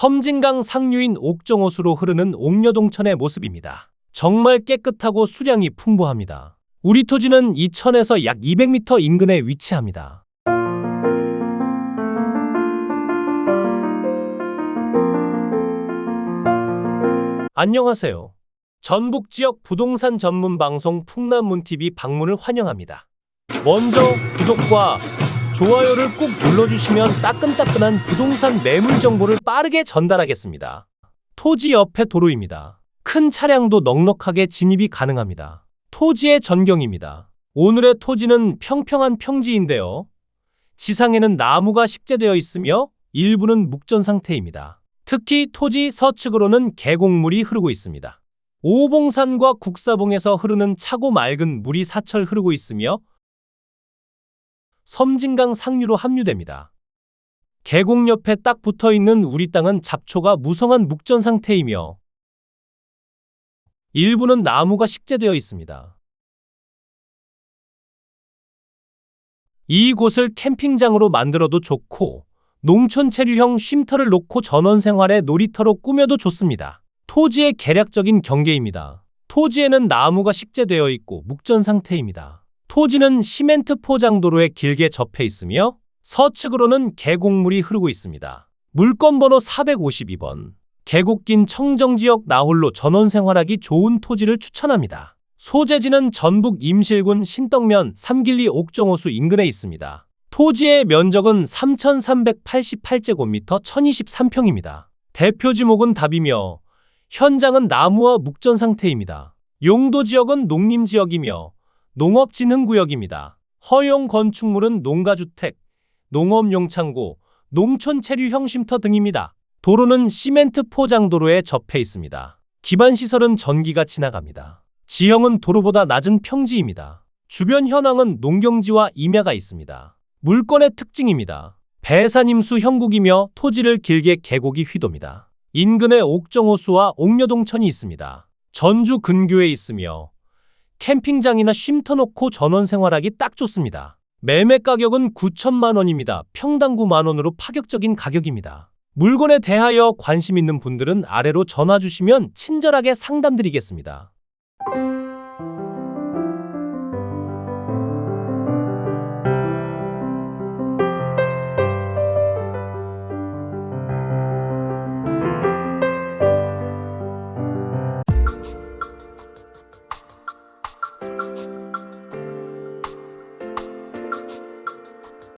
섬진강 상류인 옥정호수로 흐르는 옥녀동천의 모습입니다. 정말 깨끗하고 수량이 풍부합니다. 우리 토지는 이 천에서 약 200m 인근에 위치합니다. 안녕하세요. 전북 지역 부동산 전문 방송 풍남문TV 방문을 환영합니다. 먼저 구독과 좋아요를 꾹 눌러주시면 따끈따끈한 부동산 매물 정보를 빠르게 전달하겠습니다. 토지 옆에 도로입니다. 큰 차량도 넉넉하게 진입이 가능합니다. 토지의 전경입니다. 오늘의 토지는 평평한 평지인데요. 지상에는 나무가 식재되어 있으며 일부는 묵전 상태입니다. 특히 토지 서측으로는 계곡물이 흐르고 있습니다. 오봉산과 국사봉에서 흐르는 차고 맑은 물이 사철 흐르고 있으며 섬진강 상류로 합류됩니다. 계곡 옆에 딱 붙어 있는 우리 땅은 잡초가 무성한 묵전 상태이며 일부는 나무가 식재되어 있습니다. 이곳을 캠핑장으로 만들어도 좋고 농촌 체류형 쉼터를 놓고 전원 생활의 놀이터로 꾸며도 좋습니다. 토지의 계략적인 경계입니다. 토지에는 나무가 식재되어 있고 묵전 상태입니다. 토지는 시멘트 포장도로에 길게 접해 있으며 서측으로는 계곡물이 흐르고 있습니다. 물건 번호 452번. 계곡긴 청정지역 나홀로 전원 생활하기 좋은 토지를 추천합니다. 소재지는 전북 임실군 신떡면 삼길리 옥정호수 인근에 있습니다. 토지의 면적은 3,388제곱미터 1,023평입니다. 대표 지목은 답이며 현장은 나무와 묵전 상태입니다. 용도 지역은 농림 지역이며 농업진흥구역입니다. 허용 건축물은 농가주택, 농업용창고, 농촌 체류 형 쉼터 등입니다. 도로는 시멘트 포장도로에 접해 있습니다. 기반 시설은 전기가 지나갑니다. 지형은 도로보다 낮은 평지입니다. 주변 현황은 농경지와 임야가 있습니다. 물건의 특징입니다. 배산임수 형국이며 토지를 길게 계곡이 휘돕니다. 인근에 옥정호수와 옥녀동천이 있습니다. 전주 근교에 있으며 캠핑장이나 쉼터 놓고 전원 생활하기 딱 좋습니다. 매매 가격은 9천만 원입니다. 평당 9만 원으로 파격적인 가격입니다. 물건에 대하여 관심 있는 분들은 아래로 전화 주시면 친절하게 상담드리겠습니다.